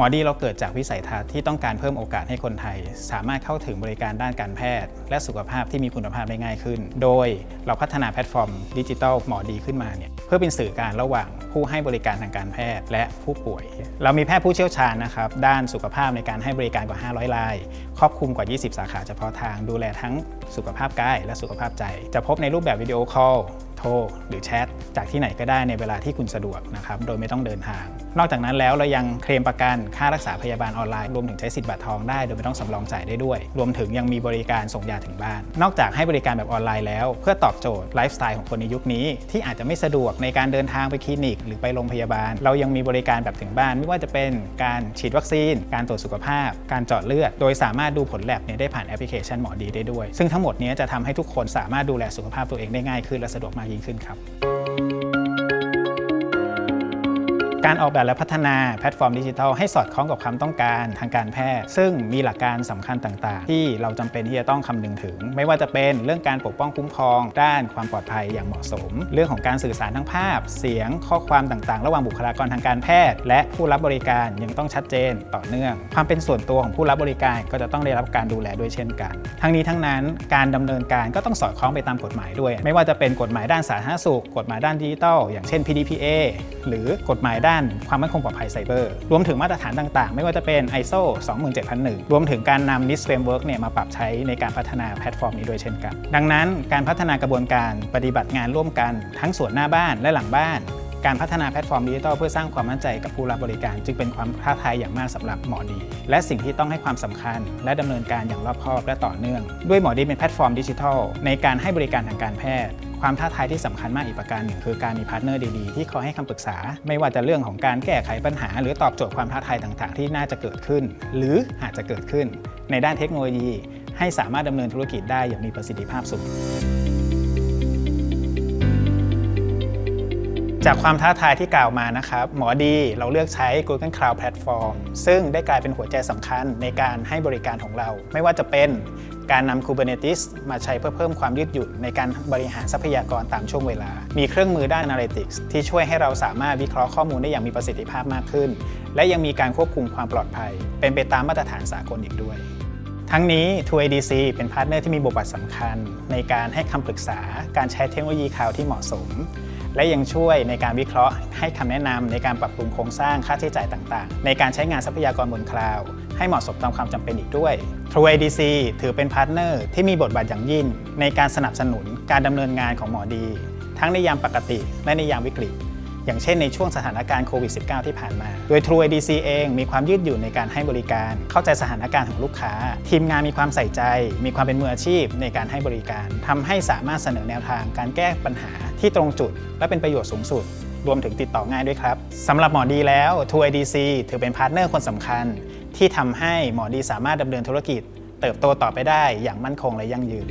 หมอดีเราเกิดจากวิสัยทัศน์ที่ต้องการเพิ่มโอกาสให้คนไทย สามารถเข้าถึงบริการด้านการแพทย์ และสุขภาพที่มีคุณภาพได้ง่ายขึ้น โดยเราพัฒนาแพลตฟอร์มดิจิทัลหมอดีขึ้นมาเนี่ยเพื่อเป็นสื่อการระหว่างผู้ให้บริการทางการแพทย์และผู้ป่วย เรามีแพทย์ผู้เชี่ยวชาญนะครับด้านสุขภาพในการให้บริการกว่า 500ราย ครอบคลุมกว่า 20 สาขาเฉพาะทาง ดูแลทั้งสุขภาพกายและสุขภาพใจ จะพบในรูปแบบวิดีโอคอล โทรหรือแชทจากที่ไหนก็ได้ในเวลาที่คุณสะดวกนะครับโดยไม่ต้องเดินทาง นอกจากนั้นแล้วเรายังเคลมประกันค่ารักษาพยาบาลออนไลน์รวมถึงใช้สิทธิ์บัตรทองได้โดยไม่ต้องสำรองจ่ายได้ด้วย รวมถึงยังมีบริการส่งยาถึงบ้าน นอกจากให้บริการแบบออนไลน์แล้ว เพื่อตอบโจทย์ไลฟ์สไตล์ของคนในยุคนี้ ที่อาจจะไม่สะดวกในการเดินทางไปคลินิก หรือไปโรงพยาบาล เรายังมีบริการแบบถึงบ้าน ไม่ว่าจะเป็นการฉีดวัคซีน การตรวจสุขภาพ การเจาะเลือด โดยสามารถดูผลแลบเนี่ยได้ผ่านแอปพลิเคชันหมอดีได้ด้วย ซึ่งทั้งหมดนี้จะทำให้ทุกคนสามารถดูแลสุขภาพตัวเองได้ง่ายขึ้นและสะดวกมากยิ่งขึ้นครับ การออกแบบและพัฒนาแพลตฟอร์มดิจิทัลให้สอดคล้องกับความต้องการทางการแพทย์ ซึ่งมีหลักการสำคัญต่างๆ ที่เราจำเป็นที่จะต้องคำนึงถึง ไม่ว่าจะเป็นเรื่องการปกป้องคุ้มครอง ด้านความปลอดภัยอย่างเหมาะสม เรื่องของการสื่อสารทั้งภาพ เสียงข้อความต่างๆ ระหว่างบุคลากรทางการแพทย์ และผู้รับบริการยังต้องชัดเจนต่อเนื่อง ความเป็นส่วนตัวของผู้รับบริการก็จะต้องได้รับการดูแลด้วยเช่นกัน ทั้งนี้ทั้งนั้นการดำเนินการก็ต้องสอดคล้องไปตามกฎหมายด้วย ไม่ว่าจะเป็นกฎหมายด้านสาธารณสุข กฎหมายด้านดิจิทัลอย่างเช่น PDPA หรือกฎหมายด้านความมั่นคงปลอดภัยไซเบอร์รวมถึงมาตรฐานต่างๆ ไม่ว่าจะเป็น ISO 27001 รวมถึงการนำ NIST Framework เนี่ยมาปรับใช้ในการพัฒนาแพลตฟอร์มนี้ด้วยเช่นกัน ดังนั้นการพัฒนากระบวนการปฏิบัติงานร่วมกัน ทั้งส่วนหน้าบ้านและหลังบ้านการพัฒนาแพลตฟอร์มดิจิทัลเพื่อสร้างความมั่นใจกับผู้รับบริการ จึงเป็นความท้าทายอย่างมากสำหรับหมอดี และสิ่งที่ต้องให้ความสำคัญ และดำเนินการอย่างรอบคอบและต่อเนื่อง ด้วยหมอดีเป็นแพลตฟอร์มดิจิทัลในการให้บริการทางการแพทย์ ความท้าทายที่สำคัญมากอีกประการหนึ่งคือการมีพาร์ทเนอร์ดีๆ ที่คอยให้คำปรึกษา ไม่ว่าจะเรื่องของการแก้ไขปัญหา หรือตอบโจทย์ความท้าทายต่างๆ ที่น่าจะเกิดขึ้น หรืออาจจะเกิดขึ้น ในด้านเทคโนโลยี ให้สามารถดำเนินธุรกิจได้อย่างมีประสิทธิภาพสูงจากความท้าทายที่กล่าวมานะครับ หมอดีเราเลือกใช้ Google Cloud Platform ซึ่งได้กลายเป็นหัวใจสำคัญในการให้บริการของเรา ไม่ว่าจะเป็น การนำ Kubernetes มาใช้เพื่อเพิ่มความยืดหยุ่นในการบริหารทรัพยากรตามช่วงเวลา มีเครื่องมือด้าน Analytics ที่ช่วยให้เราสามารถวิเคราะห์ข้อมูลได้อย่างมีประสิทธิภาพมากขึ้น และยังมีการควบคุมความปลอดภัย เป็นไปตามมาตรฐานสากลอีกด้วย ทั้งนี้ t 2 ADC เป็นพาร์ทเนอร์ที่มีบทบาทสำคัญ ในการให้คำปรึกษาการใช้เทคโนโลยีคลาวที่เหมาะสม และยังช่วยในการวิเคราะห์ ให้คำแนะนำในการปรับปรุงโครงสร้างค่าใช้จ่ายต่างๆ ในการใช้งานทรัพยากรบนคลาวด์ให้เหมาะสมตามความจำเป็นอีกด้วย True ADC ถือเป็นพาร์ทเนอร์ที่มีบทบาทอย่างยิ่ง ในการสนับสนุนการดำเนินงานของหมอดี ทั้งในยามปกติและในยามวิกฤต อย่างเช่นในช่วงสถานการณ์โควิด -19 ที่ผ่านมา โดย True ADC เองมีความยืดหยุ่นในการให้บริการ เข้าใจสถานการณ์ของลูกค้า ทีมงานมีความใส่ใจ มีความเป็นมืออาชีพในการให้บริการทำให้สามารถเสนอแนวทางการแก้ปัญหาที่ตรงจุด และเป็นประโยชน์สูงสุดรวมถึงติดต่อง่ายด้วยครับสำหรับหมอดีแล้ว True ADC ถือเป็นพาร์ทเนอร์คนสำคัญ ที่ทำให้หมอดีสามารถดำเนินธุรกิจ เติบโตต่อไปได้อย่างมั่นคงและยั่งยืน